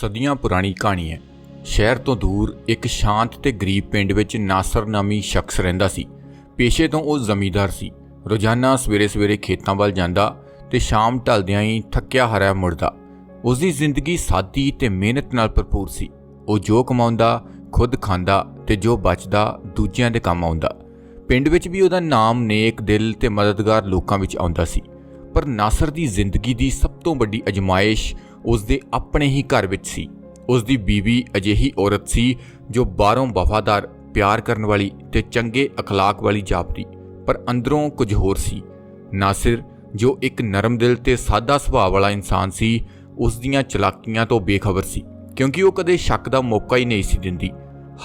ਸਦੀਆਂ ਪੁਰਾਣੀ ਕਹਾਣੀ ਹੈ। ਸ਼ਹਿਰ ਤੋਂ ਦੂਰ ਇੱਕ ਸ਼ਾਂਤ ਤੇ ਗਰੀਬ ਪਿੰਡ ਵਿੱਚ ਨਾਸਰ ਨਾਮੀ ਸ਼ਖਸ ਰਹਿੰਦਾ ਸੀ। ਪੇਸ਼ੇ ਤੋਂ ਉਹ ਜ਼ਮੀਂਦਾਰ ਸੀ। ਰੋਜ਼ਾਨਾ ਸਵੇਰੇ-ਸਵੇਰੇ ਖੇਤਾਂ ਵੱਲ ਜਾਂਦਾ ਤੇ ਸ਼ਾਮ ਢਲਦਿਆਂ ਹੀ ਥੱਕਿਆ ਹਾਰਿਆ ਮੁੜਦਾ। ਉਸ ਦੀ ਜ਼ਿੰਦਗੀ ਸਾਦੀ ਤੇ ਮਿਹਨਤ ਨਾਲ ਭਰਪੂਰ ਸੀ। ਉਹ ਜੋ ਕਮਾਉਂਦਾ, ਖੁਦ ਖਾਂਦਾ ਤੇ ਜੋ ਬਚਦਾ, ਦੂਜਿਆਂ ਦੇ ਕੰਮ ਆਉਂਦਾ। ਪਿੰਡ ਵਿੱਚ ਵੀ ਉਹਦਾ ਨਾਮ, ਨੇਕ ਦਿਲ ਤੇ ਮਦਦਗਾਰ ਲੋਕਾਂ ਵਿੱਚ ਆਉਂਦਾ ਸੀ। ਪਰ ਨਾਸਰ ਦੀ ਜ਼ਿੰਦਗੀ ਦੀ ਸਭ ਤੋਂ ਵੱਡੀ ਅਜਮਾਇਸ਼ ਉਸ ਦੇ ਆਪਣੇ ਹੀ ਘਰ ਵਿੱਚ ਸੀ ਉਸ ਦੀ ਬੀਵੀ ਅਜਿਹੀ ਔਰਤ ਸੀ ਜੋ ਬਾਹਰੋਂ ਵਫਾਦਾਰ ਪਿਆਰ ਕਰਨ ਵਾਲੀ ਤੇ ਚੰਗੇ اخلاق ਵਾਲੀ ਜਾਪਦੀ ਪਰ ਅੰਦਰੋਂ ਕੁਝ ਹੋਰ ਸੀ ਨਾਸਿਰ ਜੋ ਇੱਕ ਨਰਮ ਦਿਲ ਤੇ ਸਾਦਾ ਸੁਭਾਅ ਵਾਲਾ ਇਨਸਾਨ ਸੀ ਉਸ ਦੀਆਂ ਚਲਾਕੀਆਂ ਤੋਂ ਬੇਖਬਰ ਸੀ ਕਿਉਂਕਿ ਉਹ ਕਦੇ ਸ਼ੱਕ ਦਾ ਮੌਕਾ ਹੀ ਨਹੀਂ ਸੀ ਦਿੰਦੀ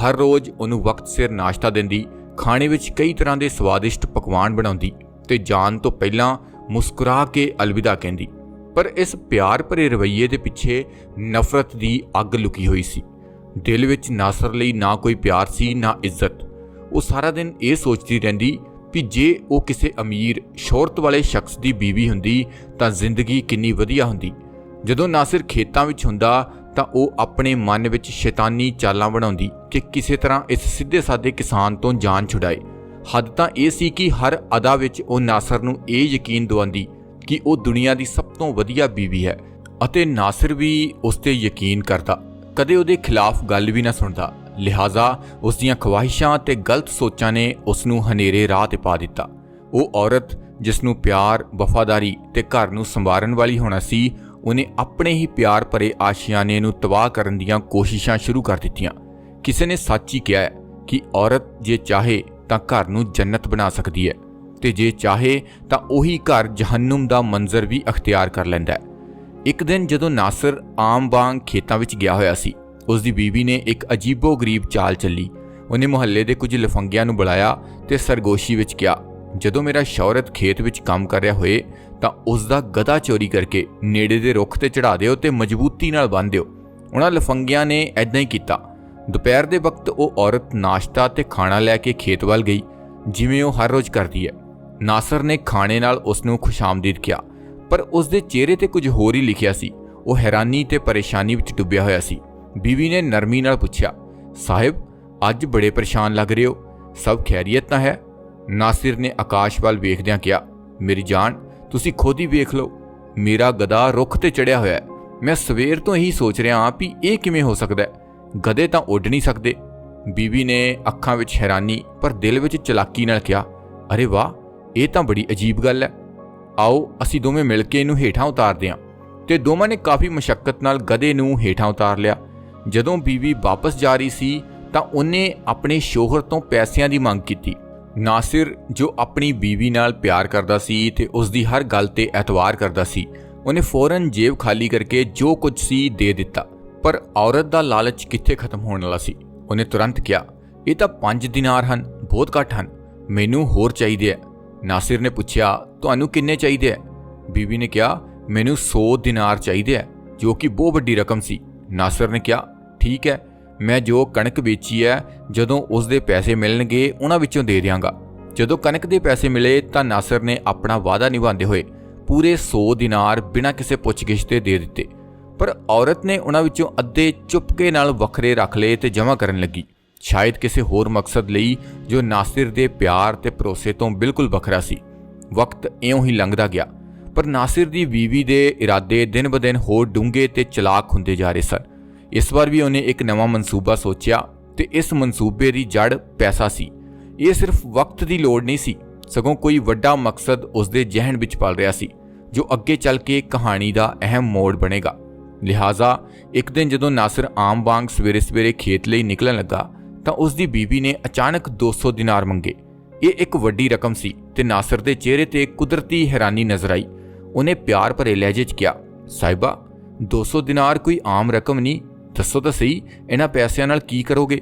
ਹਰ ਰੋਜ਼ ਉਹਨੂੰ ਵਕਤ ਸਿਰ ਨਾਸ਼ਤਾ ਦਿੰਦੀ ਖਾਣੇ ਵਿੱਚ ਕਈ ਤਰ੍ਹਾਂ ਦੇ ਸਵਾਦਿਸ਼ਟ ਪਕਵਾਨ ਬਣਾਉਂਦੀ ਤੇ ਜਾਣ ਤੋਂ ਪਹਿਲਾਂ ਮੁਸਕਰਾ ਕੇ ਅਲਵਿਦਾ ਕਹਿੰਦੀ ਪਰ ਇਸ ਪਿਆਰ ਭਰੇ ਰਵੱਈਏ ਦੇ ਪਿੱਛੇ ਨਫ਼ਰਤ ਦੀ ਅੱਗ ਲੁਕੀ ਹੋਈ ਸੀ। ਦਿਲ ਵਿੱਚ ਨਾਸਰ ਲਈ, ਨਾ ਕੋਈ ਪਿਆਰ ਸੀ, ਨਾ ਇੱਜ਼ਤ। ਉਹ ਸਾਰਾ ਦਿਨ ਇਹ ਸੋਚਦੀ ਰਹਿੰਦੀ ਕਿ ਜੇ ਉਹ ਕਿਸੇ ਅਮੀਰ, ਸ਼ੋਹਰਤ ਵਾਲੇ ਸ਼ਖਸ ਦੀ ਬੀਵੀ ਹੁੰਦੀ ਤਾਂ ਜ਼ਿੰਦਗੀ ਕਿੰਨੀ ਵਧੀਆ ਹੁੰਦੀ। ਜਦੋਂ ਨਾਸਿਰ ਖੇਤਾਂ ਵਿੱਚ ਹੁੰਦਾ ਤਾਂ ਉਹ ਆਪਣੇ ਮਨ ਵਿੱਚ ਸ਼ੈਤਾਨੀ ਚਾਲਾਂ ਬਣਾਉਂਦੀ ਕਿ ਕਿਸੇ ਤਰ੍ਹਾਂ ਇਸ ਸਿੱਧੇ ਸਾਦੇ ਕਿਸਾਨ ਤੋਂ ਜਾਨ ਛੁਡਾਏ। ਹੱਦ ਤਾਂ ਇਹ ਸੀ ਕਿ ਹਰ ਅਦਾ ਵਿੱਚ ਉਹ ਨਾਸਰ ਨੂੰ ਇਹ ਯਕੀਨ ਦਿਵਾਉਂਦੀ ਕਿ ਉਹ ਦੁਨੀਆ ਦੀ ਸਭ ਤੋਂ ਵਧੀਆ ਬੀਵੀ ਹੈ ਅਤੇ ਨਾਸਿਰ ਵੀ ਉਸ ਤੇ ਯਕੀਨ ਕਰਦਾ। ਕਦੇ ਉਹਦੇ ਖਿਲਾਫ ਗੱਲ ਵੀ ਨਾ ਸੁਣਦਾ। ਲਿਹਾਜ਼ਾ ਉਸ ਦੀਆਂ ਖਵਾਹਿਸ਼ਾਂ ਤੇ ਗਲਤ ਸੋਚਾਂ ਨੇ ਉਸ ਨੂੰ ਹਨੇਰੇ ਰਾਹ ਤੇ ਪਾ ਦਿੱਤਾ। ਉਹ ਔਰਤ ਜਿਸ ਨੂੰ ਪਿਆਰ, ਵਫਾਦਾਰੀ ਤੇ ਘਰ ਨੂੰ ਸੰਭਾਲਣ ਵਾਲੀ ਹੋਣਾ ਸੀ, ਉਹਨੇ ਆਪਣੇ ਹੀ ਪਿਆਰ ਭਰੇ ਆਸ਼ਿਆਨੇ ਨੂੰ ਤਬਾਹ ਕਰਨ ਦੀਆਂ ਕੋਸ਼ਿਸ਼ਾਂ ਸ਼ੁਰੂ ਕਰ ਦਿੱਤੀਆਂ। ਕਿਸੇ ਨੇ ਸੱਚ ਹੀ ਕਿਹਾ ਕਿ ਔਰਤ ਜੇ ਚਾਹੇ ਤਾਂ ਘਰ ਨੂੰ ਜੰਨਤ ਬਣਾ ਸਕਦੀ ਹੈ। ਤੇ ਜੇ ਚਾਹੇ ਤਾਂ ਉਹੀ ਘਰ ਜਹੰਨਮ ਦਾ ਮੰਜ਼ਰ ਵੀ ਅਖਤਿਆਰ ਕਰ ਲੈਂਦਾ ਹੈ। ਇੱਕ ਦਿਨ ਜਦੋਂ ਨਾਸਰ ਆਮ ਵਾਂਗ ਖੇਤਾਂ ਵਿੱਚ ਗਿਆ ਹੋਇਆ ਸੀ ਉਸ ਦੀ ਬੀਵੀ ਨੇ ਇੱਕ ਅਜੀਬੋ-ਗਰੀਬ ਚਾਲ ਚੱਲੀ। ਉਹਨੇ ਮੁਹੱਲੇ ਦੇ ਕੁਝ ਲਫੰਗਿਆਂ ਨੂੰ ਬੁਲਾਇਆ ਤੇ ਸਰਗੋਸ਼ੀ ਵਿੱਚ ਕਿਹਾ, ਜਦੋਂ ਮੇਰਾ ਸ਼ੌਹਰਤ ਖੇਤ ਵਿੱਚ ਕੰਮ ਕਰ ਰਿਹਾ ਹੋਏ, ਤਾਂ ਉਸ ਦਾ ਗਧਾ ਚੋਰੀ ਕਰਕੇ ਨੇੜੇ ਦੇ ਰੁੱਖ ਤੇ ਚੜਾ ਦਿਓ ਤੇ ਮਜ਼ਬੂਤੀ ਨਾਲ ਬੰਨ੍ਹ ਦਿਓ। ਉਹਨਾਂ ਲਫੰਗਿਆਂ ਨੇ ਐਦਾਂ ਹੀ ਕੀਤਾ। ਦੁਪਹਿਰ ਦੇ ਵਕਤ ਉਹ ਔਰਤ ਨਾਸ਼ਤਾ ਤੇ ਖਾਣਾ ਲੈ ਕੇ ਖੇਤ ਵੱਲ ਗਈ, ਜਿਵੇਂ ਉਹ ਹਰ ਰੋਜ਼ ਕਰਦੀ ਹੈ। ਨਾਸਰ ਨੇ ਖਾਣੇ ਨਾਲ ਉਸ ਨੂੰ ਖੁਸ਼ਾਮਦੀਦ ਕਿਹਾ, ਪਰ ਉਸ ਦੇ ਚਿਹਰੇ ਤੇ ਕੁਝ ਹੋਰ ਹੀ ਲਿਖਿਆ ਸੀ। ਉਹ ਹੈਰਾਨੀ ਤੇ ਪਰੇਸ਼ਾਨੀ ਵਿੱਚ ਡੁੱਬਿਆ ਹੋਇਆ ਸੀ। ਬੀਵੀ ਨੇ ਨਰਮੀ ਨਾਲ ਪੁੱਛਿਆ, ਸਾਹਿਬ, ਅੱਜ ਬੜੇ ਪਰੇਸ਼ਾਨ ਲੱਗ ਰਹੇ ਹੋ। ਸਭ ਖੈਰੀਅਤ ਤਾਂ ਹੈ? ਨਾਸਿਰ ਨੇ ਆਕਾਸ਼ ਵੱਲ ਵੇਖਦਿਆਂ ਕਿਹਾ, ਮੇਰੀ ਜਾਨ, ਤੁਸੀਂ ਖੁਦ ਹੀ ਵੇਖ ਲਓ। ਮੇਰਾ ਗਦਾ ਰੁੱਖ ਤੇ ਚੜਿਆ ਹੋਇਆ ਹੈ। ਮੈਂ ਸਵੇਰ ਤੋਂ ਹੀ ਸੋਚ ਰਿਹਾ ਹਾਂ ਵੀ ਇਹ ਕਿਵੇਂ ਹੋ ਸਕਦਾ ਹੈ। ਗਧੇ ਤਾਂ ਉੱਡ ਨਹੀਂ ਸਕਦੇ। ਬੀਵੀ ਨੇ ਅੱਖਾਂ ਵਿੱਚ ਹੈਰਾਨੀ, ਪਰ ਦਿਲ ਵਿੱਚ ਚਲਾਕੀ ਨਾਲ ਕਿਹਾ, ਅਰੇ ਵਾਹ ਇਹ ਤਾਂ ਬੜੀ ਅਜੀਬ ਗੱਲ ਹੈ। ਆਓ, ਅਸੀਂ ਦੋਵੇਂ ਮਿਲ ਕੇ ਇਹਨੂੰ ਹੇਠਾਂ ਉਤਾਰਦੇ ਹਾਂ। ਤੇ ਦੋਵਾਂ ਨੇ ਕਾਫੀ ਮਸ਼ੱਕਤ ਨਾਲ ਗਧੇ ਨੂੰ ਹੇਠਾਂ ਉਤਾਰ ਲਿਆ। ਜਦੋਂ ਬੀਵੀ ਵਾਪਸ ਜਾ ਰਹੀ ਸੀ, ਤਾਂ ਉਹਨੇ ਆਪਣੇ ਸ਼ੋਹਰ ਤੋਂ ਪੈਸਿਆਂ ਦੀ ਮੰਗ ਕੀਤੀ। ਨਾਸਿਰ, ਜੋ ਆਪਣੀ ਬੀਵੀ ਨਾਲ ਪਿਆਰ ਕਰਦਾ ਸੀ ਤੇ ਉਸ ਦੀ ਹਰ ਗੱਲ ਤੇ ਐਤਵਾਰ ਕਰਦਾ ਸੀ, ਉਹਨੇ ਫੌਰਨ ਜੇਬ ਖਾਲੀ ਕਰਕੇ ਜੋ ਕੁਝ ਸੀ ਦੇ ਦਿੱਤਾ। ਪਰ ਔਰਤ ਦਾ ਲਾਲਚ ਕਿੱਥੇ ਖਤਮ ਹੋਣ ਵਾਲਾ ਸੀ? ਉਹਨੇ ਤੁਰੰਤ ਕਿਹਾ, ਇਹ ਤਾਂ 5 ਦਿਨਾਰ ਹਨ, ਬਹੁਤ ਘੱਟ ਹਨ। ਮੈਨੂੰ ਹੋਰ ਚਾਹੀਦੇ ਹੈ ਨਾਸਿਰ ਨੇ ਪੁੱਛਿਆ, ਤੁਹਾਨੂੰ ਕਿੰਨੇ ਚਾਹੀਦੇ ਹੈ ਬੀਵੀ ਨੇ ਕਿਹਾ, ਮੈਨੂੰ 100 ਦਿਨਾਰ ਚਾਹੀਦੇ ਹੈ ਜੋ ਕਿ ਬਹੁਤ ਵੱਡੀ ਰਕਮ ਸੀ। ਨਾਸਿਰ ਨੇ ਕਿਹਾ, ਠੀਕ ਹੈ ਮੈਂ ਜੋ ਕਣਕ ਵੇਚੀ ਹੈ ਜਦੋਂ ਉਸ ਦੇ ਪੈਸੇ ਮਿਲਣਗੇ, ਉਹਨਾਂ ਵਿੱਚੋਂ ਦੇ ਦਿਆਂਗਾ। ਜਦੋਂ ਕਣਕ ਦੇ ਪੈਸੇ ਮਿਲੇ, ਤਾਂ ਨਾਸਰ ਨੇ ਆਪਣਾ ਵਾਅਦਾ ਨਿਭਾਉਂਦੇ ਹੋਏ ਪੂਰੇ 100 ਦਿਨਾਰ ਬਿਨਾਂ ਕਿਸੇ ਪੁੱਛਗਿੱਛ ਤੇ ਦੇ ਦਿੱਤੇ। ਪਰ ਔਰਤ ਨੇ ਉਹਨਾਂ ਵਿੱਚੋਂ ਅੱਧੇ ਚੁੱਪਕੇ ਨਾਲ ਵੱਖਰੇ ਰੱਖ ਲਏ ਤੇ ਜਮ੍ਹਾਂ ਕਰਨ ਲੱਗੀ। ਸ਼ਾਇਦ ਕਿਸੇ ਹੋਰ ਮਕਸਦ ਲਈ ਜੋ ਨਾਸਿਰ ਦੇ ਪਿਆਰ ਤੇ ਭਰੋਸੇ ਤੋਂ ਬਿਲਕੁਲ ਵੱਖਰਾ ਸੀ। ਵਕਤ ਇਉਂ ਹੀ ਲੰਘਦਾ ਗਿਆ, ਪਰ ਨਾਸਿਰ ਦੀ ਬੀਵੀ ਦੇ ਇਰਾਦੇ ਦਿਨ-ਬਦਿਨ ਹੋਰ ਡੂੰਘੇ ਤੇ ਚਲਾਕ ਹੁੰਦੇ ਜਾ ਰਹੇ ਸਨ। ਇਸ ਵਾਰ ਵੀ ਉਹਨੇ ਇੱਕ ਨਵਾਂ ਮਨਸੂਬਾ ਸੋਚਿਆ ਤੇ ਇਸ ਮਨਸੂਬੇ ਦੀ ਜੜ ਪੈਸਾ ਸੀ। ਇਹ ਸਿਰਫ ਵਕਤ ਦੀ ਲੋੜ ਨਹੀਂ ਸੀ, ਸਗੋਂ ਕੋਈ ਵੱਡਾ ਮਕਸਦ ਉਸ ਦੇ ਜ਼ਿਹਨ ਵਿੱਚ ਪਲ ਰਿਹਾ ਸੀ, ਜੋ ਅੱਗੇ ਚੱਲ ਕੇ ਕਹਾਣੀ ਦਾ ਅਹਿਮ ਮੋੜ ਬਣੇਗਾ। ਲਿਹਾਜ਼ਾ, ਇੱਕ ਦਿਨ ਜਦੋਂ ਨਾਸਰ ਆਮ ਵਾਂਗ ਸਵੇਰੇ-ਸਵੇਰੇ ਖੇਤ ਲਈ ਨਿਕਲਣ ਲੱਗਾ ਤਾਂ ਉਸ ਦੀ ਬੀਵੀ ਨੇ ਅਚਾਨਕ 200 ਦਿਨਾਰ ਮੰਗੇ। ਇਹ ਇੱਕ ਵੱਡੀ ਰਕਮ ਸੀ ਤੇ ਨਾਸਰ ਦੇ ਚਿਹਰੇ ਤੇ ਕੁਦਰਤੀ ਹੈਰਾਨੀ ਨਜ਼ਰ ਆਈ। ਉਹਨੇ ਪਿਆਰ ਭਰੇ ਲਹਿਜੇ 'ਚ ਕਿਹਾ ਸਾਹਿਬਾ 200 ਦਿਨਾਰ ਕੋਈ ਆਮ ਰਕਮ ਨਹੀਂ। ਦੱਸੋ ਤਾਂ ਸਹੀ, ਇਹਨਾਂ ਪੈਸਿਆਂ ਨਾਲ ਕੀ ਕਰੋਗੇ?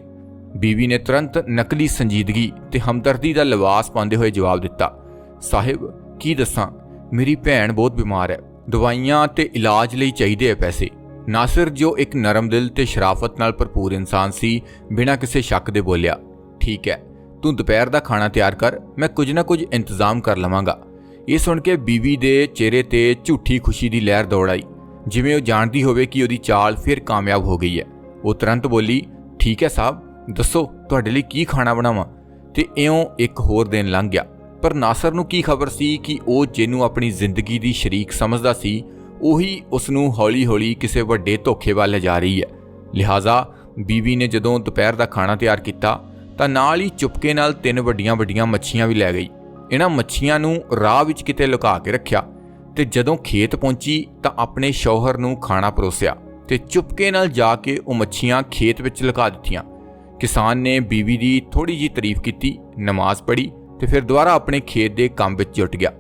ਬੀਵੀ ਨੇ ਤੁਰੰਤ ਨਕਲੀ ਸੰਜੀਦਗੀ ਤੇ ਹਮਦਰਦੀ ਦਾ ਲਿਬਾਸ ਪਾਉਂਦੇ ਹੋਏ ਜਵਾਬ ਦਿੱਤਾ, ਸਾਹਿਬ, ਕੀ ਦੱਸਾਂ? ਮੇਰੀ ਭੈਣ ਬਹੁਤ ਬਿਮਾਰ ਹੈ। ਦਵਾਈਆਂ ਤੇ ਇਲਾਜ ਲਈ ਚਾਹੀਦੇ ਆ ਪੈਸੇ। ਨਾਸਿਰ ਜੋ ਇੱਕ ਨਰਮ ਦਿਲ ਤੇ ਸ਼ਰਾਫਤ ਨਾਲ ਭਰਪੂਰ ਇਨਸਾਨ ਸੀ, ਬਿਨਾਂ ਕਿਸੇ ਸ਼ੱਕ ਦੇ ਬੋਲਿਆ, ਠੀਕ ਹੈ, ਤੂੰ ਦੁਪਹਿਰ ਦਾ ਖਾਣਾ ਤਿਆਰ ਕਰ, ਮੈਂ ਕੁਝ ਨਾ ਕੁਝ ਇੰਤਜ਼ਾਮ ਕਰ ਲਵਾਂਗਾ। ਇਹ ਸੁਣ ਕੇ ਬੀਵੀ ਦੇ ਚਿਹਰੇ ਤੇ ਝੂਠੀ ਖੁਸ਼ੀ ਦੀ ਲਹਿਰ ਦੌੜ ਆਈ। ਜਿਵੇਂ ਉਹ ਜਾਣਦੀ ਹੋਵੇ ਕਿ ਉਹਦੀ ਚਾਲ ਫਿਰ ਕਾਮਯਾਬ ਹੋ ਗਈ ਹੈ। ਉਹ ਤੁਰੰਤ ਬੋਲੀ, ਠੀਕ ਹੈ ਸਾਹਿਬ, ਦੱਸੋ, ਤੁਹਾਡੇ ਲਈ ਕੀ ਖਾਣਾ ਬਣਾਵਾਂ? ਤੇ ਇਉਂ ਇੱਕ ਹੋਰ ਦਿਨ ਲੰਘ ਗਿਆ। ਪਰ ਨਾਸਰ ਨੂੰ ਕੀ ਖਬਰ ਸੀ ਕਿ ਉਹ ਜਿਹਨੂੰ ਆਪਣੀ ਜ਼ਿੰਦਗੀ ਦੀ ਸ਼ਰੀਕ ਸਮਝਦਾ ਸੀ ਉਹੀ ਉਸ ਨੂੰ ਹੌਲੀ-ਹੌਲੀ ਕਿਸੇ ਵੱਡੇ ਧੋਖੇ ਵੱਲ ਲਿਜਾ ਰਹੀ ਹੈ। ਲਿਹਾਜ਼ਾ ਬੀਵੀ ਨੇ ਜਦੋਂ ਦੁਪਹਿਰ ਦਾ ਖਾਣਾ ਤਿਆਰ ਕੀਤਾ, ਤਾਂ ਨਾਲ ਹੀ ਚੁਪਕੇ ਨਾਲ ਤਿੰਨ ਵੱਡੀਆਂ-ਵੱਡੀਆਂ ਮੱਛੀਆਂ ਵੀ ਲੈ ਗਈ। ਇਹਨਾਂ ਮੱਛੀਆਂ ਨੂੰ ਰਾਹ ਵਿੱਚ ਕਿਤੇ ਲੁਕਾ ਕੇ ਰੱਖਿਆ ਤੇ ਜਦੋਂ ਖੇਤ ਪਹੁੰਚੀ, ਤਾਂ ਆਪਣੇ ਸ਼ੌਹਰ ਨੂੰ ਖਾਣਾ ਪਰੋਸਿਆ ਤੇ ਚੁਪਕੇ ਨਾਲ ਜਾ ਕੇ ਉਹ ਮੱਛੀਆਂ ਖੇਤ ਵਿੱਚ ਲੁਕਾ ਦਿੱਤੀਆਂ। ਕਿਸਾਨ ਨੇ ਬੀਵੀ ਦੀ ਥੋੜੀ ਜੀ ਤਾਰੀਫ ਕੀਤੀ, ਨਮਾਜ਼ ਪੜ੍ਹੀ ਤੇ ਫਿਰ ਦੁਬਾਰਾ ਆਪਣੇ ਖੇਤ ਦੇ ਕੰਮ ਵਿੱਚ ਜੁਟ ਗਿਆ।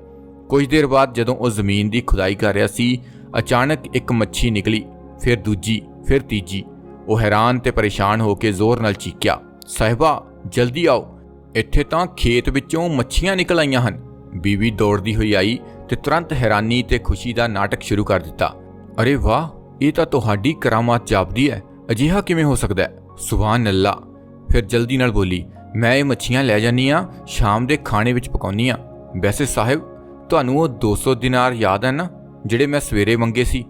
ਕੁਝ ਦੇਰ ਬਾਅਦ ਜਦੋਂ ਉਹ ਜ਼ਮੀਨ ਦੀ ਖੁਦਾਈ ਕਰ ਰਿਹਾ ਸੀ, ਅਚਾਨਕ ਇੱਕ ਮੱਛੀ ਨਿਕਲੀ, ਫਿਰ ਦੂਜੀ, ਫਿਰ ਤੀਜੀ। ਉਹ ਹੈਰਾਨ ਤੇ ਪਰੇਸ਼ਾਨ ਹੋ ਕੇ ਜ਼ੋਰ ਨਾਲ ਚੀਕਿਆ, ਸਾਹਿਬਾ, ਜਲਦੀ ਆਓ। ਇੱਥੇ ਤਾਂ ਖੇਤ ਵਿੱਚੋਂ ਮੱਛੀਆਂ ਨਿਕਲ ਆਈਆਂ ਹਨ। ਬੀਵੀ ਦੌੜਦੀ ਹੋਈ ਆਈ ਤੇ ਤੁਰੰਤ ਹੈਰਾਨੀ ਤੇ ਖੁਸ਼ੀ ਦਾ ਨਾਟਕ ਸ਼ੁਰੂ ਕਰ ਦਿੱਤਾ। ਅਰੇ ਵਾਹ, ਇਹ ਤਾਂ ਤੁਹਾਡੀ ਕਰਾਮਾਤ ਜਾਪਦੀ ਹੈ। ਅਜਿਹਾ ਕਿਵੇਂ ਹੋ ਸਕਦਾ ਹੈ? ਸੁਭਾਨ ਅੱਲਾ ਫਿਰ ਜਲਦੀ ਨਾਲ ਬੋਲੀ, ਮੈਂ ਇਹ ਮੱਛੀਆਂ ਲੈ ਜਾਨੀ ਆ ਸ਼ਾਮ ਦੇ ਖਾਣੇ ਵਿੱਚ ਪਕਾਉਣੀ ਆ ਵੈਸੇ ਸਾਹਿਬ ਤੁਹਾਨੂੰ ਉਹ 200 ਦਿਨਾਰ ਯਾਦ ਹੈ ਨਾ ਜਿਹੜੇ ਮੈਂ ਸਵੇਰੇ ਮੰਗੇ ਸੀ।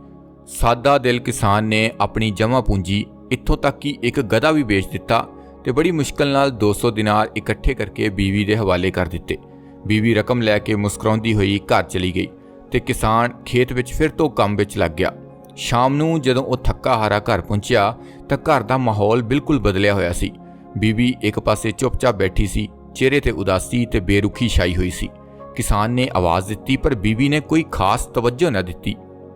ਸਾਦਾ ਦਿਲ ਕਿਸਾਨ ਨੇ ਆਪਣੀ ਜਮ੍ਹਾਂ ਪੂੰਜੀ ਇੱਥੋਂ ਤੱਕ ਕਿ ਇੱਕ ਗਧਾ ਵੀ ਵੇਚ ਦਿੱਤਾ ਤੇ ਬੜੀ ਮੁਸ਼ਕਲ ਨਾਲ 200 ਦਿਨਾਰ ਇਕੱਠੇ ਕਰਕੇ ਬੀਵੀ ਦੇ ਹਵਾਲੇ ਕਰ ਦਿੱਤੇ। ਬੀਵੀ ਰਕਮ ਲੈ ਕੇ ਮੁਸਕਰਾਉਂਦੀ ਹੋਈ ਘਰ ਚਲੀ ਗਈ ਤੇ ਕਿਸਾਨ ਖੇਤ ਵਿੱਚ ਫਿਰ ਤੋਂ ਕੰਮ ਵਿੱਚ ਲੱਗ ਗਿਆ। ਸ਼ਾਮ ਨੂੰ ਜਦੋਂ ਉਹ ਥੱਕਾ ਹਾਰਾ ਘਰ ਪਹੁੰਚਿਆ ਤਾਂ ਘਰ ਦਾ ਮਾਹੌਲ ਬਿਲਕੁਲ ਬਦਲਿਆ ਹੋਇਆ ਸੀ। ਬੀਬੀ ਇੱਕ ਪਾਸੇ ਚੁੱਪਚਾਪ ਬੈਠੀ ਸੀ, ਚਿਹਰੇ ਤੇ ਉਦਾਸੀ ਤੇ ਬੇਰੁਖੀ ਛਾਈ ਹੋਈ ਸੀ। ਕਿਸਾਨ ਨੇ ਆਵਾਜ਼ ਦਿੱਤੀ, ਪਰ ਬੀਬੀ ਨੇ ਕੋਈ ਖਾਸ ਤਵੱਜੋ ਨਾ ਦਿੱਤੀ।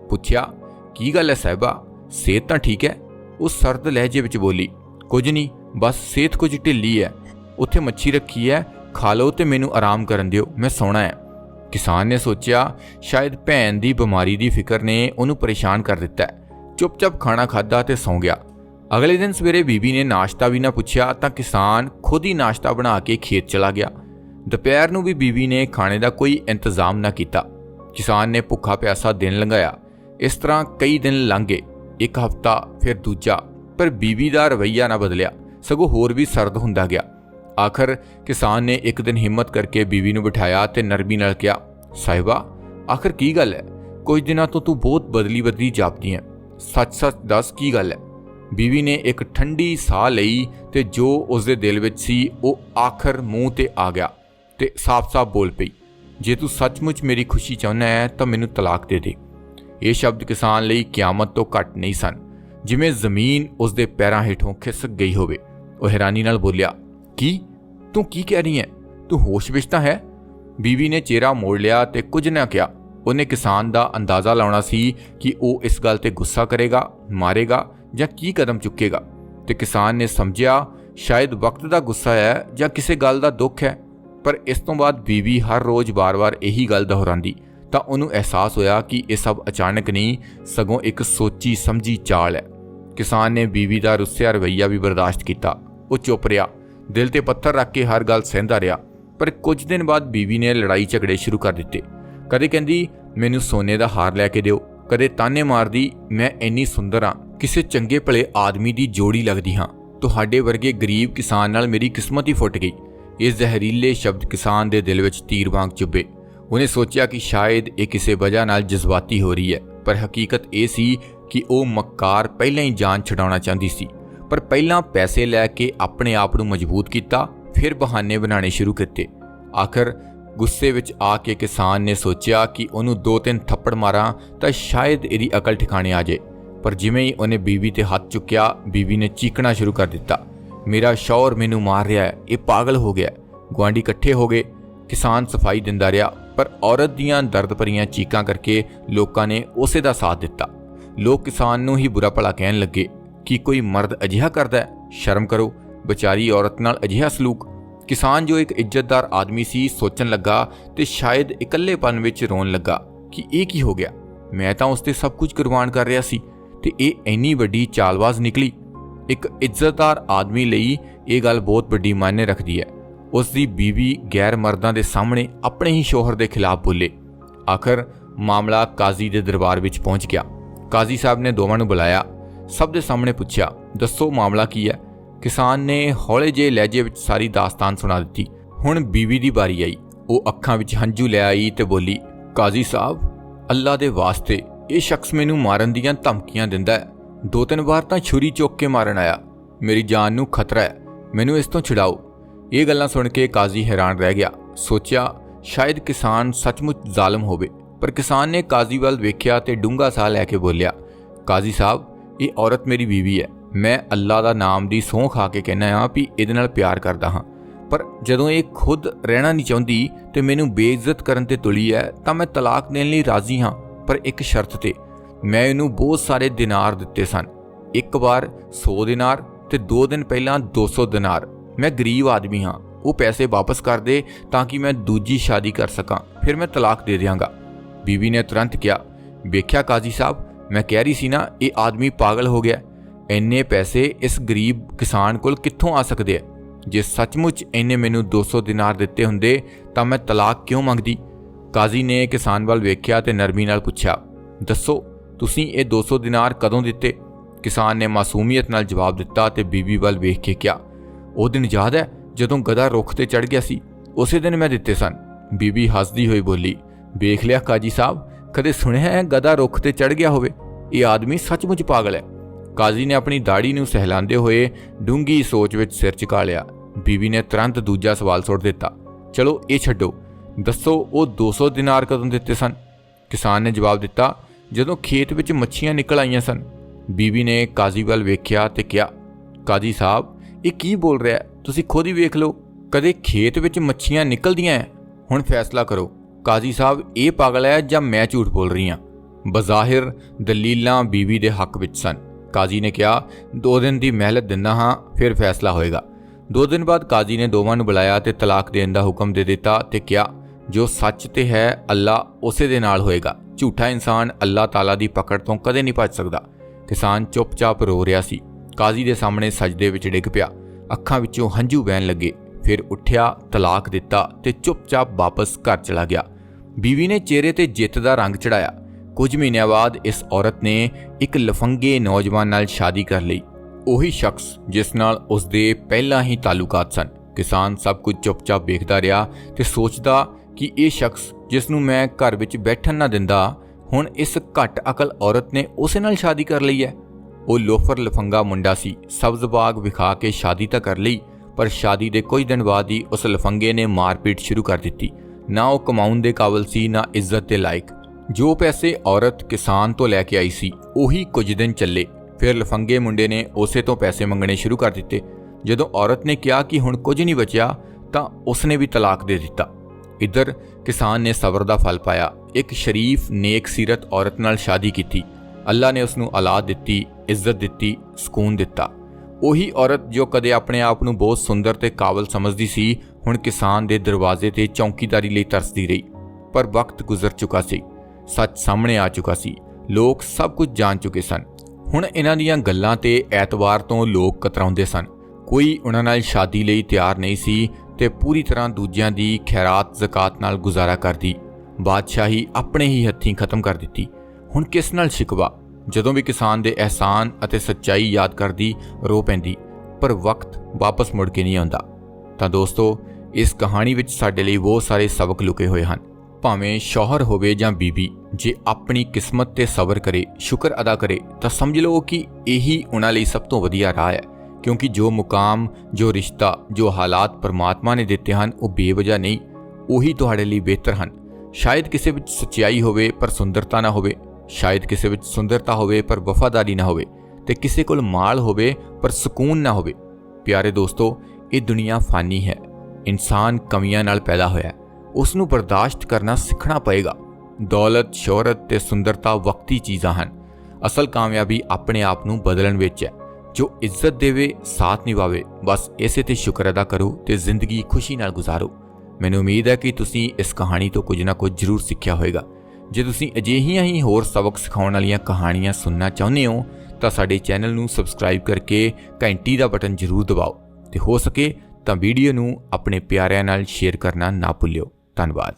ਪੁੱਛਿਆ, ਕੀ ਗੱਲ ਹੈ ਸਾਹਿਬਾ? ਸਿਹਤ ਤਾਂ ਠੀਕ ਹੈ? ਉਹ ਸਰਦ ਲਹਿਜੇ ਵਿੱਚ ਬੋਲੀ, ਕੁਝ ਨਹੀਂ, ਬਸ ਸਿਹਤ ਕੁਝ ਢਿੱਲੀ ਹੈ। ਉੱਥੇ ਮੱਛੀ ਰੱਖੀ ਹੈ, ਖਾ ਲਓ ਤੇ ਮੈਨੂੰ ਆਰਾਮ ਕਰਨ ਦਿਓ, ਮੈਂ ਸੌਣਾ ਹੈ। ਕਿਸਾਨ ਨੇ ਸੋਚਿਆ, ਸ਼ਾਇਦ ਭੈਣ ਦੀ ਬਿਮਾਰੀ ਦੀ ਫਿਕਰ ਨੇ ਉਹਨੂੰ ਪਰੇਸ਼ਾਨ ਕਰ ਦਿੱਤਾ ਹੈ। ਚੁੱਪਚਾਪ ਖਾਣਾ ਖਾਦਾ ਤੇ ਸੌਂ ਗਿਆ। ਅਗਲੇ ਦਿਨ ਸਵੇਰੇ ਬੀਬੀ ਨੇ ਨਾਸ਼ਤਾ ਵੀ ਨਾ ਪੁੱਛਿਆ, ਤਾਂ ਕਿਸਾਨ ਖੁਦ ਹੀ ਨਾਸ਼ਤਾ ਬਣਾ ਕੇ ਖੇਤ ਚਲਾ ਗਿਆ। ਦੁਪਹਿਰ ਨੂੰ ਵੀ ਬੀਬੀ ਨੇ ਖਾਣੇ ਦਾ ਕੋਈ ਇੰਤਜ਼ਾਮ ਨਾ ਕੀਤਾ। ਕਿਸਾਨ ਨੇ ਭੁੱਖਾ ਪਿਆਸਾ ਦਿਨ ਲੰਘਾਇਆ। ਇਸ ਤਰ੍ਹਾਂ ਕਈ ਦਿਨ ਲੰਘੇ, ਇੱਕ ਹਫਤਾ, ਫਿਰ ਦੂਜਾ, ਪਰ ਬੀਬੀ ਦਾ ਰਵਈਆ ਨਾ ਬਦਲਿਆ। ਸਗੋਂ ਹੋਰ ਵੀ ਸਰਦ ਹੁੰਦਾ ਗਿਆ। ਆਖਰ ਕਿਸਾਨ ਨੇ ਇੱਕ ਦਿਨ ਹਿੰਮਤ ਕਰਕੇ ਬੀਵੀ ਨੂੰ ਬਿਠਾਇਆ ਤੇ ਨਰਮੀ ਨਾਲ ਕਿਹਾ, ਸਾਹਿਬਾ, ਆਖਰ ਕੀ ਗੱਲ ਹੈ? ਕੁਝ ਦਿਨਾਂ ਤੋਂ ਤੂੰ ਬਹੁਤ ਬਦਲੀ ਬਦਲੀ ਜਾਪਦੀ ਹੈ। ਸੱਚ-ਸੱਚ ਦੱਸ ਕੀ ਗੱਲ ਹੈ? ਬੀਵੀ ਨੇ ਇੱਕ ਠੰਡੀ ਸਾਹ ਲਈ ਤੇ ਜੋ ਉਸ ਦੇ ਦਿਲ ਵਿੱਚ ਸੀ, ਉਹ ਆਖਰ ਮੂੰਹ ਤੇ ਆ ਗਿਆ। ਤੇ ਸਾਫ਼-ਸਾਫ਼ ਬੋਲ ਪਈ, ਜੇ ਤੂੰ ਸੱਚਮੁੱਚ ਮੇਰੀ ਖੁਸ਼ੀ ਚਾਹੁੰਦਾ ਹੈ, ਤਾਂ ਮੈਨੂੰ ਤਲਾਕ ਦੇ ਦੇ। ਇਹ ਸ਼ਬਦ ਕਿਸਾਨ ਲਈ ਕਿਆਮਤ ਤੋਂ ਘੱਟ ਨਹੀਂ ਸਨ, ਜਿਵੇਂ ਜ਼ਮੀਨ ਉਸ ਦੇ ਪੈਰਾਂ ਹੇਠੋਂ ਖਿਸਕ ਗਈ ਹੋਵੇ। ਉਹ ਹੈਰਾਨੀ ਨਾਲ ਬੋਲਿਆ, ਕੀ? ਤੂੰ ਕੀ ਕਹਿ ਰਹੀ ਹੈ? ਤੂੰ ਹੋਸ਼ ਵਿੱਚ ਤਾਂ ਹੈ? ਬੀਵੀ ਨੇ ਚਿਹਰਾ ਮੋੜ ਲਿਆ ਤੇ ਕੁਝ ਨਾ ਕਿਹਾ। ਉਹਨੇ ਕਿਸਾਨ ਦਾ ਅੰਦਾਜ਼ਾ ਲਾਉਣਾ ਸੀ ਕਿ ਉਹ ਇਸ ਗੱਲ ਤੇ ਗੁੱਸਾ ਕਰੇਗਾ, ਮਾਰੇਗਾ ਜਾਂ ਕੀ ਕਦਮ ਚੁੱਕੇਗਾ। ਤੇ ਕਿਸਾਨ ਨੇ ਸਮਝਿਆ, ਸ਼ਾਇਦ ਵਕਤ ਦਾ ਗੁੱਸਾ ਹੈ ਜਾਂ ਕਿਸੇ ਗੱਲ ਦਾ ਦੁੱਖ ਹੈ। ਪਰ ਇਸ ਤੋਂ ਬਾਅਦ ਬੀਬੀ ਹਰ ਰੋਜ਼ ਬਾਰ-ਬਾਰ ਇਹੀ ਗੱਲ ਦੁਹਰਾਉਂਦੀ। ਤਾਂ ਉਹਨੂੰ ਅਹਿਸਾਸ ਹੋਇਆ ਕਿ ਇਹ ਸਭ ਅਚਾਨਕ ਨਹੀਂ, ਸਗੋਂ ਇੱਕ ਸੋਚੀ ਸਮਝੀ ਚਾਲ ਹੈ। ਕਿਸਾਨ ਨੇ ਬੀਵੀ ਦਾ ਰੁੱਸਿਆ ਰਵਈਆ ਵੀ ਬਰਦਾਸ਼ਤ ਕੀਤਾ। ਉਹ ਚੁੱਪ ਰਿਹਾ। ਦਿਲ ਤੇ ਪੱਥਰ ਰੱਖ ਕੇ ਹਰ ਗੱਲ ਸਹਿੰਦਾ ਰਿਹਾ। ਪਰ ਕੁਝ ਦਿਨ ਬਾਅਦ ਬੀਵੀ ਨੇ ਲੜਾਈ ਝਗੜੇ ਸ਼ੁਰੂ ਕਰ ਦਿੱਤੇ। ਕਦੇ ਕਹਿੰਦੀ, ਮੈਨੂੰ ਸੋਨੇ ਦਾ ਹਾਰ ਲੈ ਕੇ ਦਿਓ। ਕਦੇ ਤਾਨੇ ਮਾਰਦੀ, ਮੈਂ ਇੰਨੀ ਸੁੰਦਰ ਹਾਂ। ਕਿਸੇ ਚੰਗੇ ਭਲੇ ਆਦਮੀ ਦੀ ਜੋੜੀ ਲੱਗਦੀ ਹਾਂ। ਤੁਹਾਡੇ ਵਰਗੇ ਗਰੀਬ ਕਿਸਾਨ ਨਾਲ ਮੇਰੀ ਕਿਸਮਤ ਹੀ ਫੁੱਟ ਗਈ। ਇਹ ਜ਼ਹਿਰੀਲੇ ਸ਼ਬਦ ਕਿਸਾਨ ਦੇ ਦਿਲ ਵਿੱਚ ਤੀਰ ਵਾਂਗ ਚੁੱਭੇ। ਉਹਨੇ ਸੋਚਿਆ ਕਿ ਸ਼ਾਇਦ ਇਹ ਕਿਸੇ ਵਜ੍ਹਾ ਨਾਲ ਜਜ਼ਬਾਤੀ ਹੋ ਰਹੀ ਹੈ, ਪਰ ਹਕੀਕਤ ਇਹ ਸੀ ਕਿ ਉਹ ਮੱਕਾਰ ਪਹਿਲਾਂ ਹੀ ਜਾਨ ਛਡਾਉਣਾ ਚਾਹੁੰਦੀ ਸੀ। ਪਰ ਪਹਿਲਾਂ ਪੈਸੇ ਲੈ ਕੇ ਆਪਣੇ ਆਪ ਨੂੰ ਮਜ਼ਬੂਤ ਕੀਤਾ, ਫਿਰ ਬਹਾਨੇ ਬਣਾਉਣੇ ਸ਼ੁਰੂ ਕੀਤੇ। ਆਖਰ ਗੁੱਸੇ ਵਿੱਚ ਆ ਕੇ ਕਿਸਾਨ ਨੇ ਸੋਚਿਆ ਕਿ ਉਹਨੂੰ ਦੋ ਤਿੰਨ ਥੱਪੜ ਮਾਰਾਂ ਤਾਂ ਸ਼ਾਇਦ ਇਹਦੀ ਅਕਲ ਠਿਕਾਣੇ ਆ ਜਾਏ। ਪਰ ਜਿਵੇਂ ਹੀ ਉਹਨੇ ਬੀਵੀ ਤੇ ਹੱਥ ਚੁੱਕਿਆ, ਬੀਵੀ ਨੇ ਚੀਕਣਾ ਸ਼ੁਰੂ ਕਰ ਦਿੱਤਾ। ਮੇਰਾ ਸ਼ੌਰ ਮੈਨੂੰ ਮਾਰ ਰਿਹਾ ਹੈ। ਇਹ ਪਾਗਲ ਹੋ ਗਿਆ ਗਵਾਂਡੀ ਇਕੱਠੇ ਹੋ ਗਏ। ਕਿਸਾਨ ਸਫ਼ਾਈ ਦਿੰਦਾ ਰਿਹਾ, ਪਰ ਔਰਤ ਦੀਆਂ ਦਰਦ ਭਰੀਆਂ ਚੀਕਾਂ ਕਰਕੇ ਲੋਕਾਂ ਨੇ ਉਸੇ ਦਾ ਸਾਥ ਦਿੱਤਾ। ਲੋਕ ਕਿਸਾਨ ਨੂੰ ਹੀ ਬੁਰਾ ਭਲਾ ਕਹਿਣ ਲੱਗੇ ਕਿ ਕੋਈ ਮਰਦ ਅਜਿਹਾ ਕਰਦਾ ਹੈ। ਸ਼ਰਮ ਕਰੋ, ਵਿਚਾਰੀ ਔਰਤ ਨਾਲ ਅਜਿਹਾ ਸਲੂਕ। ਕਿਸਾਨ ਜੋ ਇੱਕ ਇੱਜ਼ਤਦਾਰ ਆਦਮੀ ਸੀ, ਸੋਚਣ ਲੱਗਾ ਤੇ ਸ਼ਾਇਦ ਇਕੱਲੇਪਨ ਵਿੱਚ ਰੋਣ ਲੱਗਾ ਕਿ ਇਹ ਕੀ ਹੋ ਗਿਆ? ਮੈਂ ਤਾਂ ਉਸ ਤੇ ਸਭ ਕੁਝ ਕੁਰਬਾਨ ਕਰ ਰਿਹਾ ਸੀ ਤੇ ਇਹ ਇੰਨੀ ਵੱਡੀ ਚਾਲਬਾਜ਼ ਨਿਕਲੀ। ਇੱਕ ਇੱਜ਼ਤਦਾਰ ਆਦਮੀ ਲਈ ਇਹ ਗੱਲ ਬਹੁਤ ਵੱਡੀ ਮਾਇਨੇ ਰੱਖਦੀ ਹੈ। ਉਸ ਦੀ ਬੀਵੀ ਗੈਰ ਮਰਦਾਂ ਦੇ ਸਾਹਮਣੇ ਆਪਣੇ ਹੀ ਸ਼ੋਹਰ ਦੇ ਖਿਲਾਫ ਬੋਲੇ। ਆਖਰ ਮਾਮਲਾ ਕਾਜ਼ੀ ਦੇ ਦਰਬਾਰ ਵਿੱਚ ਪਹੁੰਚ ਗਿਆ। ਕਾਜ਼ੀ ਸਾਹਿਬ ਨੇ ਦੋਵਾਂ ਨੂੰ ਬੁਲਾਇਆ। ਸਭ ਦੇ ਸਾਹਮਣੇ ਪੁੱਛਿਆ, ਦੱਸੋ ਮਾਮਲਾ ਕੀ ਹੈ? ਕਿਸਾਨ ਨੇ ਹੌਲੇ ਜਿਹੇ ਲਹਿਜੇ ਵਿੱਚ ਸਾਰੀ ਦਾਸਤਾਨ ਸੁਣਾ ਦਿੱਤੀ। ਹੁਣ ਬੀਵੀ ਦੀ ਵਾਰੀ ਆਈ। ਉਹ ਅੱਖਾਂ ਵਿੱਚ ਹੰਝੂ ਲੈ ਆਈ ਤੇ ਬੋਲੀ, ਕਾਜ਼ੀ ਸਾਹਿਬ, ਅੱਲਾ ਦੇ ਵਾਸਤੇ ਇਹ ਸ਼ਖਸ ਮੈਨੂੰ ਮਾਰਨ ਦੀਆਂ ਧਮਕੀਆਂ ਦਿੰਦਾ ਹੈ। ਦੋ ਤਿੰਨ ਵਾਰ ਤਾਂ ਛੁਰੀ ਚੁੱਕ ਕੇ ਮਾਰਨ ਆਇਆ। ਮੇਰੀ ਜਾਨ ਨੂੰ ਖਤਰਾ ਹੈ। ਮੈਨੂੰ ਇਸ ਤੋਂ ਛੁਡਾਓ। ਇਹ ਗੱਲਾਂ ਸੁਣ ਕੇ ਕਾਜ਼ੀ ਹੈਰਾਨ ਰਹਿ ਗਿਆ। ਸੋਚਿਆ, ਸ਼ਾਇਦ ਕਿਸਾਨ ਸੱਚਮੁੱਚ ਜ਼ਾਲਮ ਹੋਵੇ। ਪਰ ਕਿਸਾਨ ਨੇ ਕਾਜ਼ੀ ਵੱਲ ਵੇਖਿਆ ਤੇ ਡੂੰਘਾ ਸਾਹ ਲੈ ਕੇ ਬੋਲਿਆ, ਕਾਜ਼ੀ ਸਾਹਿਬ, ਇਹ ਔਰਤ ਮੇਰੀ ਬੀਵੀ ਹੈ। ਮੈਂ ਅੱਲਾ ਦਾ ਨਾਮ ਦੀ ਸਹੁੰ ਖਾ ਕੇ ਕਹਿਣਾ ਆ ਵੀ ਇਹਦੇ ਨਾਲ ਪਿਆਰ ਕਰਦਾ ਹਾਂ। ਪਰ ਜਦੋਂ ਇਹ ਖੁਦ ਰਹਿਣਾ ਨਹੀਂ ਚਾਹੁੰਦੀ ਤੇ ਮੈਨੂੰ ਬੇਇੱਜ਼ਤ ਕਰਨ ਤੇ ਤੁਲੀ ਹੈ ਤਾਂ ਮੈਂ ਤਲਾਕ ਦੇਣ ਲਈ ਰਾਜ਼ੀ ਹਾਂ। ਪਰ ਇੱਕ ਸ਼ਰਤ ਤੇ ਮੈਂ ਇਹਨੂੰ ਬਹੁਤ ਸਾਰੇ ਦਿਨਾਰ ਦਿੱਤੇ ਸਨ। ਇੱਕ ਵਾਰ 100 ਦਿਨਾਰ ਤੇ 2 ਦਿਨ ਪਹਿਲਾਂ 200 ਦਿਨਾਰ। ਮੈਂ ਗਰੀਬ ਆਦਮੀ ਹਾਂ। ਉਹ ਪੈਸੇ ਵਾਪਸ ਕਰ ਦੇ ਤਾਂ ਕਿ ਮੈਂ ਦੂਜੀ ਸ਼ਾਦੀ ਕਰ ਸਕਾਂ। ਫਿਰ ਮੈਂ ਤਲਾਕ ਦੇ ਦਿਆਂਗਾ। ਬੀਬੀ ਨੇ ਤੁਰੰਤ ਕਿਹਾ, ਵੇਖਿਆ ਕਾਜ਼ੀ ਸਾਹਿਬ, ਮੈਂ ਕਹਿ ਰਹੀ ਸੀ ਨਾ, ਇਹ ਆਦਮੀ ਪਾਗਲ ਹੋ ਗਿਆ। ਇੰਨੇ ਪੈਸੇ ਇਸ ਗਰੀਬ ਕਿਸਾਨ ਕੋਲ ਕਿੱਥੋਂ ਆ ਸਕਦੇ ਆ? ਜੇ ਸੱਚਮੁੱਚ ਇਹਨੇ ਮੈਨੂੰ 200 ਦਿਨਾਰ ਦਿੱਤੇ ਹੁੰਦੇ, ਤਾਂ ਮੈਂ ਤਲਾਕ ਕਿਉਂ ਮੰਗਦੀ? ਕਾਜ਼ੀ ਨੇ ਕਿਸਾਨ ਵੱਲ ਵੇਖਿਆ ਤੇ ਨਰਮੀ ਨਾਲ ਪੁੱਛਿਆ, ਦੱਸੋ ਤੁਸੀਂ ਇਹ 200 ਦਿਨਾਰ ਕਦੋਂ ਦਿੱਤੇ? ਕਿਸਾਨ ਨੇ ਮਾਸੂਮੀਅਤ ਨਾਲ ਜਵਾਬ ਦਿੱਤਾ ਤੇ ਬੀਬੀ ਵੱਲ ਵੇਖ ਕੇ ਕਿਹਾ, ਉਹ ਦਿਨ ਯਾਦ ਹੈ ਜਦੋਂ ਗਧਾ ਰੁੱਖ ਤੇ ਚੜ ਗਿਆ ਸੀ? ਉਸੇ ਦਿਨ ਮੈਂ ਦਿੱਤੇ ਸਨ। ਬੀਬੀ ਹੱਸਦੀ ਹੋਈ ਬੋਲੀ, ਵੇਖ ਲਿਆ ਕਾਜੀ ਸਾਹਿਬ, ਕਦੇ ਸੁਣਿਆ ਹੈ ਗਧਾ ਰੁੱਖ ਤੇ ਚੜ ਗਿਆ ਹੋਵੇ? ਇਹ ਆਦਮੀ ਸੱਚਮੁੱਚ ਪਾਗਲ ਹੈ। ਕਾਜ਼ੀ ਨੇ ਆਪਣੀ ਦਾੜੀ ਨੂੰ ਸਹਿਲਾਉਂਦੇ ਹੋਏ ਡੂੰਗੀ ਸੋਚ ਵਿੱਚ ਸਿਰ ਝੁਕਾ ਲਿਆ। ਬੀਬੀ ਨੇ ਤੁਰੰਤ ਦੂਜਾ ਸਵਾਲ ਸੁੱਟ ਦਿੱਤਾ, ਚਲੋ ਇਹ ਛੱਡੋ, ਦੱਸੋ ਉਹ 200 ਦਿਨਾਰ ਕਦੋਂ ਦਿੱਤੇ ਸਨ? ਕਿਸਾਨ ਨੇ ਜਵਾਬ ਦਿੱਤਾ ਜਦੋਂ ਖੇਤ ਵਿੱਚ ਮੱਛੀਆਂ ਨਿਕਲ ਆਈਆਂ ਸਨ, ਬੀਬੀ ਨੇ ਕਾਜ਼ੀ ਵੱਲ ਵੇਖਿਆ ਤੇ ਕਿਹਾ, ਕਾਜ਼ੀ ਸਾਹਿਬ, ਇਹ ਕੀ ਬੋਲ ਰਿਹਾ? ਤੁਸੀਂ ਖੁਦ ਹੀ ਵੇਖ ਲਓ, ਕਦੇ ਖੇਤ ਵਿੱਚ ਮੱਛੀਆਂ ਨਿਕਲਦੀਆਂ ਹੈ ਹੁਣ ਫੈਸਲਾ ਕਰੋ, ਕਾਜ਼ੀ ਸਾਹਿਬ, ਇਹ ਪਾਗਲ ਹੈ ਜਾਂ ਮੈਂ ਝੂਠ ਬੋਲ ਰਹੀ ਹਾਂ ਬਜ਼ਾਹਿਰ ਦਲੀਲਾਂ ਬੀਬੀ ਦੇ ਹੱਕ ਵਿੱਚ ਸਨ। ਕਾਜ਼ੀ ਨੇ ਕਿਹਾ, ਦੋ ਦਿਨ ਦੀ ਮਹਿਲਤ ਦਿੰਦਾ ਹਾਂ, ਫਿਰ ਫੈਸਲਾ ਹੋਏਗਾ। ਦੋ ਦਿਨ ਬਾਅਦ ਕਾਜ਼ੀ ਨੇ ਦੋਵਾਂ ਨੂੰ ਬੁਲਾਇਆ ਤੇ ਤਲਾਕ ਦੇਣ ਦਾ ਹੁਕਮ ਦੇ ਦਿੱਤਾ ਤੇ ਕਿਹਾ ਜੋ ਸੱਚ ਤੇ ਹੈ, ਅੱਲਾ ਉਸੇ ਦੇ ਨਾਲ ਹੋਏਗਾ। ਝੂਠਾ ਇਨਸਾਨ ਅੱਲਾ ਤਾਲਾ ਦੀ ਪਕੜ ਤੋਂ ਕਦੇ ਨਹੀਂ ਭੱਜ ਸਕਦਾ। ਕਿਸਾਨ ਚੁੱਪਚਾਪ ਰੋ ਰਿਹਾ ਸੀ। ਕਾਜ਼ੀ ਦੇ ਸਾਹਮਣੇ ਸਜਦੇ ਵਿੱਚ ਡਿੱਗ ਪਿਆ। ਅੱਖਾਂ ਵਿੱਚੋਂ ਹੰਝੂ ਵਹਿਣ ਲੱਗੇ। ਫਿਰ ਉੱਠਿਆ, ਤਲਾਕ ਦਿੱਤਾ ਤੇ ਚੁੱਪਚਾਪ ਵਾਪਸ ਘਰ ਚਲਾ ਗਿਆ। ਬੀਵੀ ਨੇ ਚਿਹਰੇ ਤੇ ਜਿੱਤ ਦਾ ਰੰਗ ਚੜਾਇਆ। ਕੁਝ ਮਹੀਨਿਆਂ ਬਾਅਦ ਇਸ ਔਰਤ ਨੇ ਇੱਕ ਲਫੰਗੇ ਨੌਜਵਾਨ ਨਾਲ ਸ਼ਾਦੀ ਕਰ ਲਈ। ਉਹੀ ਸ਼ਖਸ ਜਿਸ ਨਾਲ ਉਸ ਦੇ ਪਹਿਲਾਂ ਹੀ ਤਾਲੁਕਾਤ ਸਨ। ਕਿਸਾਨ ਸਭ ਕੁਝ ਚੁੱਪਚਾਪ ਵੇਖਦਾ ਰਿਹਾ ਤੇ ਸੋਚਦਾ ਕਿ ਇਹ ਸ਼ਖਸ ਜਿਸ ਨੂੰ ਮੈਂ ਘਰ ਵਿੱਚ ਬੈਠਣ ਨਾ ਦਿੰਦਾ, ਹੁਣ ਇਸ ਘੱਟ ਅਕਲ ਔਰਤ ਨੇ ਉਸੇ ਨਾਲ ਸ਼ਾਦੀ ਕਰ ਲਈ ਹੈ। ਉਹ ਲੋਫਰ ਲਫੰਗਾ ਮੁੰਡਾ ਸੀ, ਸਬਜ਼ ਬਾਗ ਵਿਖਾ ਕੇ ਸ਼ਾਦੀ ਤਾਂ ਕਰ ਲਈ, ਪਰ ਸ਼ਾਦੀ ਦੇ ਕੁਝ ਦਿਨ ਬਾਅਦ ਹੀ ਉਸ ਲਫੰਗੇ ਨੇ ਮਾਰਪੀਟ ਸ਼ੁਰੂ ਕਰ ਦਿੱਤੀ। ਨਾ ਉਹ ਕਮਾਉਣ ਦੇ ਕਾਬਲ ਸੀ, ਨਾ ਇੱਜ਼ਤ ਦੇ ਲਾਇਕ। ਜੋ ਪੈਸੇ ਔਰਤ ਕਿਸਾਨ ਤੋਂ ਲੈ ਕੇ ਆਈ ਸੀ, ਉਹੀ ਕੁਝ ਦਿਨ ਚੱਲੇ। ਫਿਰ ਲਫੰਗੇ ਮੁੰਡੇ ਨੇ ਉਸੇ ਤੋਂ ਪੈਸੇ ਮੰਗਣੇ ਸ਼ੁਰੂ ਕਰ ਦਿੱਤੇ। ਜਦੋਂ ਔਰਤ ਨੇ ਕਿਹਾ ਕਿ ਹੁਣ ਕੁਝ ਨਹੀਂ ਬਚਿਆ, ਤਾਂ ਉਸਨੇ ਵੀ ਤਲਾਕ ਦੇ ਦਿੱਤਾ। ਇੱਧਰ ਕਿਸਾਨ ਨੇ ਸਬਰ ਦਾ ਫਲ ਪਾਇਆ। ਇੱਕ ਸ਼ਰੀਫ, ਨੇਕ ਸੀਰਤ ਔਰਤ ਨਾਲ ਸ਼ਾਦੀ ਕੀਤੀ। ਅੱਲਾ ਨੇ ਉਸ ਨੂੰ ਔਲਾਦ ਦਿੱਤੀ, ਇੱਜ਼ਤ ਦਿੱਤੀ, ਸਕੂਨ ਦਿੱਤਾ। ਉਹੀ ਔਰਤ ਜੋ ਕਦੇ ਆਪਣੇ ਆਪ ਨੂੰ ਬਹੁਤ ਸੁੰਦਰ ਤੇ ਕਾਬਲ ਸਮਝਦੀ ਸੀ, ਹੁਣ ਕਿਸਾਨ ਦੇ ਦਰਵਾਜ਼ੇ ਤੇ ਚੌਕੀਦਾਰੀ ਲਈ ਤਰਸਦੀ ਰਹੀ। ਪਰ ਵਕਤ ਗੁਜ਼ਰ ਚੁੱਕਾ ਸੀ। ਸੱਚ ਸਾਹਮਣੇ ਆ ਚੁੱਕਾ ਸੀ। ਲੋਕ ਸਭ ਕੁਝ ਜਾਣ ਚੁੱਕੇ ਸਨ। ਹੁਣ ਇਹਨਾਂ ਦੀਆਂ ਗੱਲਾਂ ਤੇ ਐਤਵਾਰ ਤੋਂ ਲੋਕ ਕਤਰਾਉਂਦੇ ਸਨ। ਕੋਈ ਉਹਨਾਂ ਨਾਲ ਸ਼ਾਦੀ ਲਈ ਤਿਆਰ ਨਹੀਂ ਸੀ ਤੇ ਪੂਰੀ ਤਰ੍ਹਾਂ ਦੂਜਿਆਂ ਦੀ ਖੈਰਾਤ, ਜ਼ਕਾਤ ਨਾਲ ਗੁਜ਼ਾਰਾ ਕਰਦੀ। ਬਾਦਸ਼ਾਹੀ ਆਪਣੇ ਹੀ ਹੱਥੀਂ ਖਤਮ ਕਰ ਦਿੱਤੀ। ਹੁਣ ਕਿਸ ਨਾਲ ਸ਼ਿਕਵਾ? ਜਦੋਂ ਵੀ ਕਿਸਾਨ ਦੇ ਅਹਿਸਾਨ ਅਤੇ ਸੱਚਾਈ ਯਾਦ ਕਰਦੀ, ਰੋ ਪੈਂਦੀ, ਪਰ ਵਕਤ ਵਾਪਸ ਮੁੜ ਕੇ ਨਹੀਂ ਆਉਂਦਾ। ਤਾਂ ਦੋਸਤੋ, ਇਸ ਕਹਾਣੀ ਵਿੱਚ ਸਾਡੇ ਲਈ ਬਹੁਤ ਸਾਰੇ ਸਬਕ ਲੁਕੇ ਹੋਏ ਹਨ। ਭਾਵੇਂ ਸ਼ੌਹਰ ਹੋਵੇ ਜਾਂ ਬੀਬੀ, ਜੇ ਆਪਣੀ ਕਿਸਮਤ ਤੇ ਸਬਰ ਕਰੇ, ਸ਼ੁਕਰ ਅਦਾ ਕਰੇ, ਤਾਂ ਸਮਝ ਲਓ ਕਿ ਇਹੀ ਉਹਨਾਂ ਲਈ ਸਭ ਤੋਂ ਵਧੀਆ ਰਾਹ ਹੈ। ਕਿਉਂਕਿ ਜੋ ਮੁਕਾਮ, ਜੋ ਰਿਸ਼ਤਾ, ਜੋ ਹਾਲਾਤ ਪਰਮਾਤਮਾ ਨੇ ਦਿੱਤੇ ਹਨ, ਉਹ ਬੇਵਜ੍ਹਾ ਨਹੀਂ, ਉਹੀ ਤੁਹਾਡੇ ਲਈ ਬਿਹਤਰ ਹਨ। ਸ਼ਾਇਦ ਕਿਸੇ ਵਿੱਚ ਸਚਾਈ ਹੋਵੇ, ਪਰ ਸੁੰਦਰਤਾ ਨਾ ਹੋਵੇ। ਸ਼ਾਇਦ ਕਿਸੇ ਵਿੱਚ ਸੁੰਦਰਤਾ ਹੋਵੇ, ਪਰ ਵਫਾਦਾਰੀ ਨਾ ਹੋਵੇ। ਤੇ ਕਿਸੇ ਕੋਲ ਮਾਲ ਹੋਵੇ, ਪਰ ਸਕੂਨ ਨਾ ਹੋਵੇ। ਪਿਆਰੇ ਦੋਸਤੋ, ਇਹ ਦੁਨੀਆ ਫਾਨੀ ਹੈ। ਇਨਸਾਨ ਕਮੀਆਂ ਨਾਲ ਪੈਦਾ ਹੋਇਆ ਹੈ। ਉਸ ਨੂੰ ਬਰਦਾਸ਼ਤ ਕਰਨਾ ਸਿੱਖਣਾ ਪਏਗਾ। ਦੌਲਤ, ਸ਼ੋਹਰਤ ਤੇ ਸੁੰਦਰਤਾ ਵਕਤੀ ਚੀਜ਼ਾਂ ਹਨ। ਅਸਲ ਕਾਮਯਾਬੀ ਆਪਣੇ ਆਪ ਨੂੰ ਬਦਲਣ ਵਿੱਚ ਹੈ। ਜੋ ਇੱਜ਼ਤ ਦੇਵੇ, ਸਾਥ ਨਿਭਾਵੇ। ਬਸ ਇਸੇ ਤੇ ਸ਼ੁਕਰ ਅਦਾ ਕਰੋ ਤੇ ਜ਼ਿੰਦਗੀ ਖੁਸ਼ੀ ਨਾਲ ਗੁਜ਼ਾਰੋ। ਮੈਨੂੰ ਉਮੀਦ ਹੈ ਕਿ ਤੁਸੀਂ ਇਸ ਕਹਾਣੀ ਤੋਂ ਕੁਝ ਨਾ ਕੁਝ ਜ਼ਰੂਰ ਸਿੱਖਿਆ ਹੋਵੇਗਾ। ਜੇ ਤੁਸੀਂ ਅਜਿਹੀਆਂ ਹੀ ਹੋਰ ਸਬਕ ਸਿਖਾਉਣ ਵਾਲੀਆਂ ਕਹਾਣੀਆਂ ਸੁਣਨਾ ਚਾਹੁੰਦੇ ਹੋ, ਤਾਂ ਸਾਡੇ ਚੈਨਲ ਨੂੰ ਸਬਸਕ੍ਰਾਈਬ ਕਰਕੇ ਘੰਟੀ ਦਾ ਬਟਨ ਜ਼ਰੂਰ ਦਬਾਓ। ਤੇ ਹੋ ਸਕੇ ਤਾਂ ਵੀਡੀਓ ਨੂੰ ਆਪਣੇ ਪਿਆਰਿਆਂ ਨਾਲ ਸ਼ੇਅਰ ਕਰਨਾ ਨਾ ਭੁੱਲਿਓ। ਧੰਨਵਾਦ।